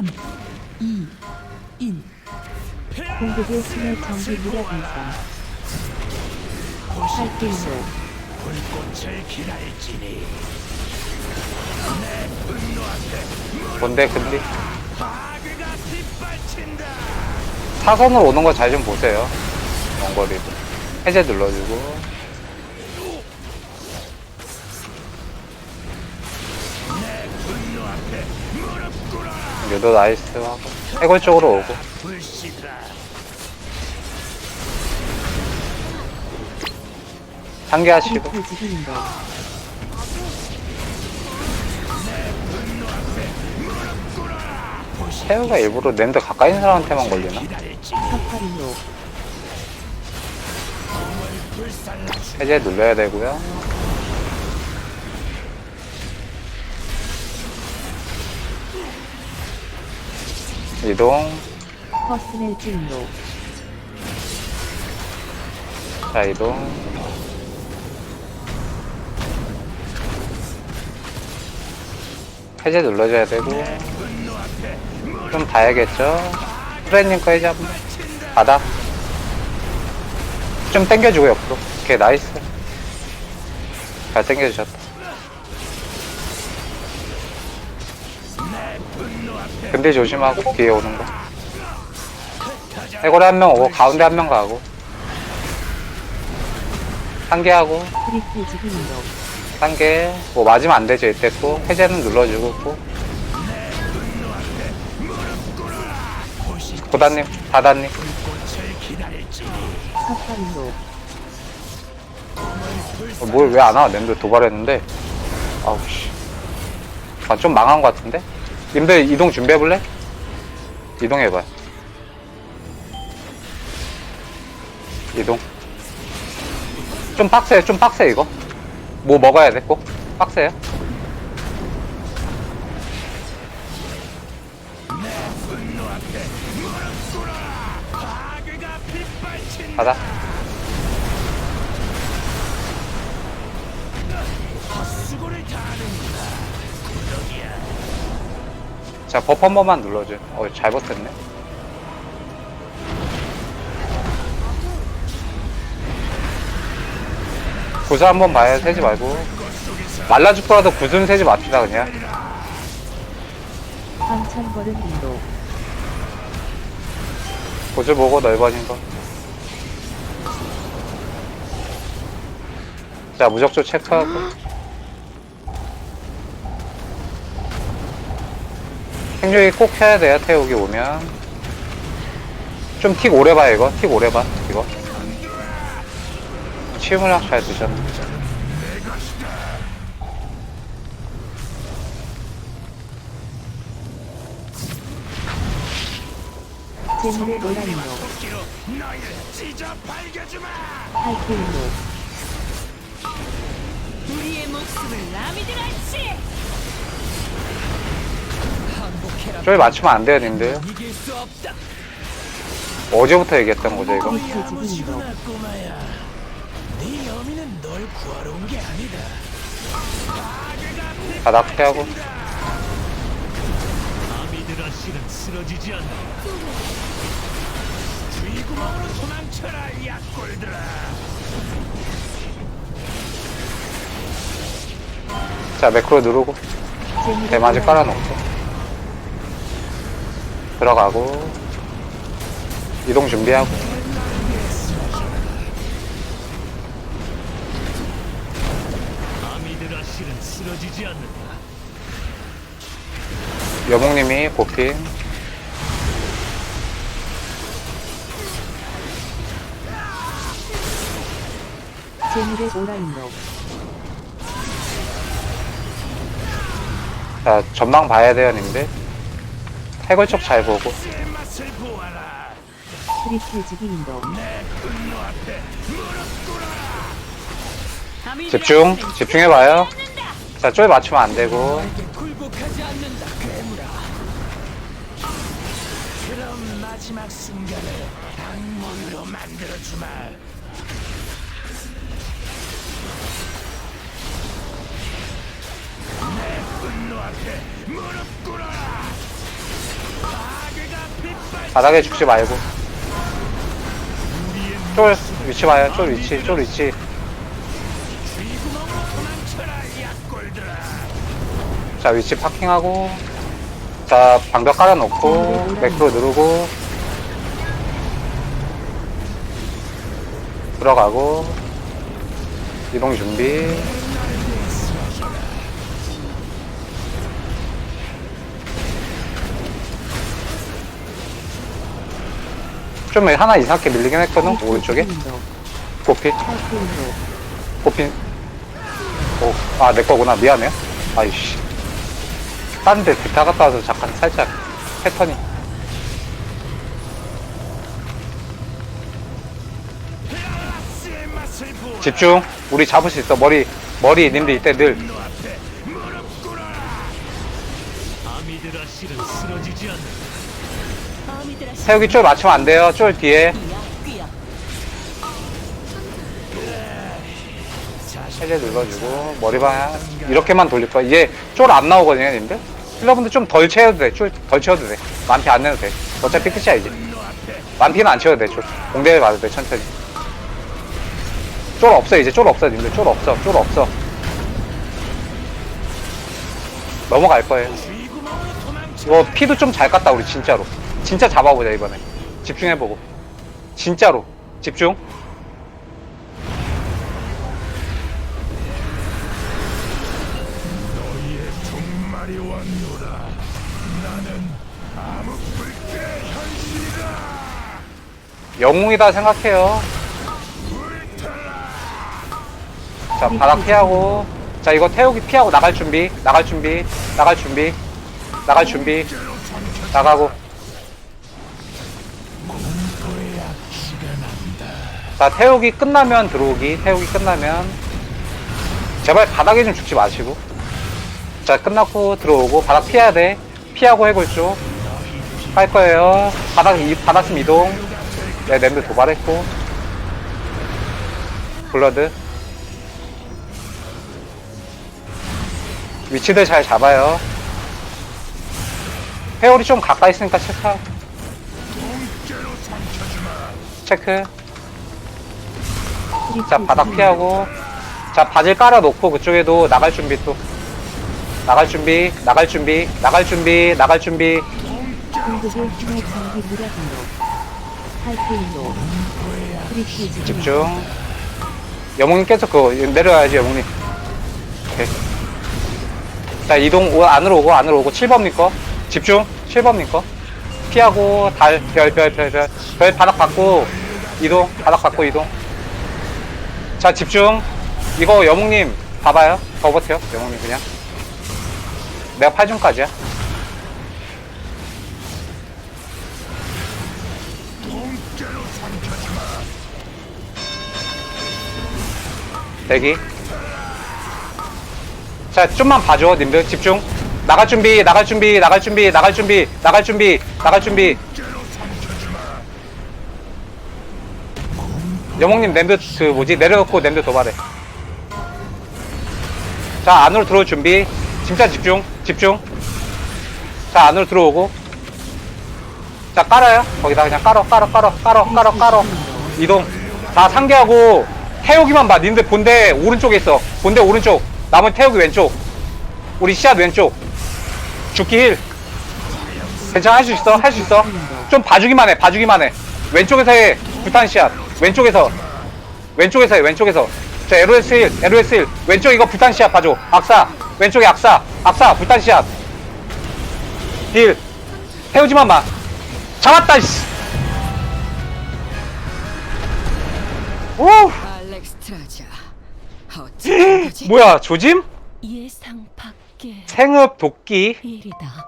3, 2, 1. 공격의 순회 정비 무력 발사. 팔길로 불꽃을 기다릴지니? 뭔데 근데? 빗발친다. 사선으로 오는 거 잘 좀 보세요. 원거리도. 해제 눌러주고 유도 나이스 하고. 해골 쪽으로 오고. 상기하시고. 태우가 일부러 랜드 가까이 있는 사람한테만 걸리나? 해제 눌러야 되고요 이동. 퍼스넬 진로. 자 이동. 해제 눌러줘야 되고. 좀 봐야겠죠? 프레님 거 해제 한 번. 바닥 좀 당겨주고 옆으로. 오케이 나이스. 잘 당겨주셨다 근데 조심하고 뒤에 오는 거. 해골에 한 명 오고 가운데 한 명 가고. 트리플 지인도 단계. 뭐 맞으면 안 되죠 이때 또. 해제는 눌러주고 또. 고다님 다다님. 어, 뭘왜 안 와? 랜드 도발했는데. 아우씨. 아, 좀 망한 것 같은데? 님들 이동 준비해볼래? 이동해봐요 이동. 좀 빡세요 좀 빡세 이거. 뭐 먹어야 돼 꼭? 빡세요? 가자 자 버프 한 번만 눌러줘요 어잘 버텼네. 구슬 한번 봐요. 세지 말고. 말라 죽더라도 구슬 세지 맙시다 그냥. 황천걸음 인도 구슬 보고 넓어진 거. 자, 무적조 체크하고. 생존기 꼭 해야 돼요, 태우기 오면. 좀 틱 오래 봐, 이거. 틱 오래 봐, 이거. 치유물약 잘 드셨네. 찢어 발겨주마 팔길로 우리의 목숨을 남이들한치 항복해라. 저기 맞추면 안 돼요, 님들. 어제부터 얘기했던 거죠, 이거. 도망쳐라 약골들아 자, 매크로 누르고. 대마지 깔아놓고. 들어가고. 이동 준비하고. 아미드라 실은 쓰러지지 않는다 여몽님이 고핀. 자, 전망 봐야 돼요, 님들. 해골 쪽 잘 보고. 집중, 집중해봐요. 자, 쪼이 맞추면 안 되고. 굴복하지 않는다. 괴물아. 그럼 마지막 순간을 악몽으로 만들어주마 내 분노 앞에 무릎 꿇어라 바닥에 죽지 말고. 쫄 위치 봐요. 쫄 위치 쫄 위치. 자 위치 파킹하고. 자 방벽 깔아놓고 매크로 누르고. 들어가고. 이동 준비 좀 하나 이상하게 밀리긴 했거든 오른쪽에 고피 탈퇴인도 고핀 오, 아, 내 거구나. 미안해요. 아이씨. 딴데 뷰타 갔다 와서 잠깐 살짝 패턴이. 집중. 우리 잡을 수 있어. 머리, 머리 님들 이때 늘. 아미드라 실은 쓰러지지 않는다 태우기 쫄 맞추면 안 돼요. 쫄 뒤에. 해제 눌러주고, 머리 방향. 이렇게만 돌릴 거야. 이제 쫄 안 나오거든요, 님들. 힐러분들 좀 덜 채워도 돼. 쫄 덜 채워도 돼. 만피 안 내도 돼. 어차피 끝이야, 이제. 만피는 안 채워도 돼, 쫄. 공대에 맞아도 돼, 천천히. 쫄 없어, 이제 쫄 없어, 님들. 쫄 없어, 쫄 없어. 넘어갈 거예요. 도망쳐 이거 피도 좀 잘 깠다, 우리 진짜로. 진짜 잡아보자, 이번에. 집중해보고. 진짜로. 집중. 영웅이다 생각해요. 자, 바닥 피하고. 자, 이거 태우기 피하고 나갈 준비. 나갈 준비. 나갈 준비. 나갈 준비. 나가고. 자, 태우기 끝나면 들어오기. 태우기 끝나면. 제발 바닥에 좀 죽지 마시고. 자, 끝났고 들어오고. 바닥 피해야 돼. 피하고 해골 쪽. 할 거예요. 바닥, 이, 바닥 좀 이동. 네, 냄새 도발했고. 블러드. 위치들 잘 잡아요. 회오리 좀 가까이 있으니까 체크하고. 체크. 자, 바닥 피하고. 자, 바질 깔아놓고 그쪽에도 나갈 준비 또. 나갈 준비, 나갈 준비, 나갈 준비, 나갈 준비. 공격의 힘의 집중. 영웅님 계속 그 내려와야지 영웅님. 오케이. 자 이동 오, 안으로 오고 안으로 오고 7번님 거 집중 7번님 거 피하고 달 별 별 별별별 바닥 받고 이동 바닥 받고 이동 자 집중 이거 영웅님 봐봐요 더 버텨 영웅님 그냥 내가 8중까지야 대기. 자, 좀만 봐줘, 님들. 집중. 나갈 준비, 나갈 준비, 나갈 준비, 나갈 준비, 나갈 준비, 나갈 준비. 여몽님, 냄드, 그, 뭐지, 내려놓고 냄드 도발해. 자, 안으로 들어올 준비. 진짜 집중, 집중. 자, 안으로 들어오고. 자, 깔아요. 거기다 그냥 깔어, 깔어, 깔어, 깔어, 깔어, 깔어. 이동. 다 상계하고, 태우기만 봐. 님들 본대 오른쪽에 있어. 본대 오른쪽. 나머지 태우기 왼쪽. 우리 시야 왼쪽. 죽기 힐. 괜찮아, 할 수 있어, 할 수 있어. 좀 봐주기만 해, 봐주기만 해. 왼쪽에서 해, 불탄 시야. 왼쪽에서. 왼쪽에서 해, 왼쪽에서. 자, LOS 1, LOS 1. 왼쪽 이거 불탄 시야 봐줘. 악사. 왼쪽에 악사. 악사, 불탄 시야. 힐. 태우지만 마. 잡았다, 이씨. 오! 알렉스 트라자 어찌? 뭐야, 조짐? 예상 밖의 생읍 도끼. 일이다